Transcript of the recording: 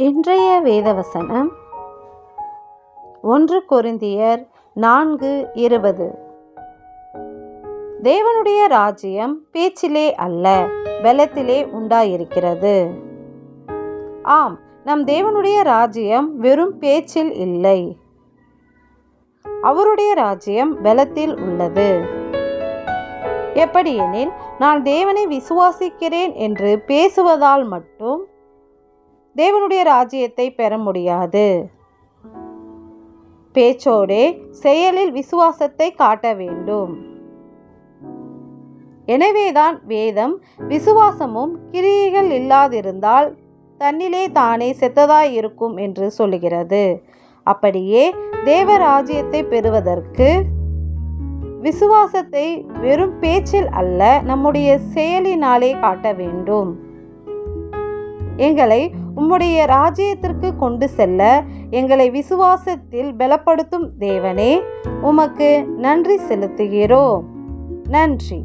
இன்றைய வேதவசனம். ஒன்று கொரிந்தியர் நான்கு இருபது. தேவனுடைய ராஜ்யம் பேச்சிலே அல்ல பலத்திலே உண்டாயிருக்கிறது. ஆம் நம் தேவனுடைய ராஜ்யம் வெறும் பேச்சில் இல்லை. அவருடைய ராஜ்யம் பலத்தில் உள்ளது. எப்படியெனில் நான் தேவனை விசுவாசிக்கிறேன் என்று பேசுவதால் மட்டும் தேவனுடைய ராஜ்யத்தை பெற முடியாது. பேச்சோடே செயலில் விசுவாசத்தை காட்ட வேண்டும். எனவேதான் வேதம் விசுவாசமும் கிரியைகள் இல்லாதிருந்தால் தன்னிலே தானே செத்ததாய் இருக்கும் என்று சொல்லுகிறது. அப்படியே தேவராஜ்யத்தை பெறுவதற்கு விசுவாசத்தை வெறும் பேச்சில் அல்ல நம்முடைய செயலினாலே காட்ட வேண்டும். எங்களை உம்முடைய ராஜ்யத்திற்கு கொண்டு செல்ல எங்களை விசுவாசத்தில் பலப்படுத்தும் தேவனே உமக்கு நன்றி செலுத்துகிறோம். நன்றி.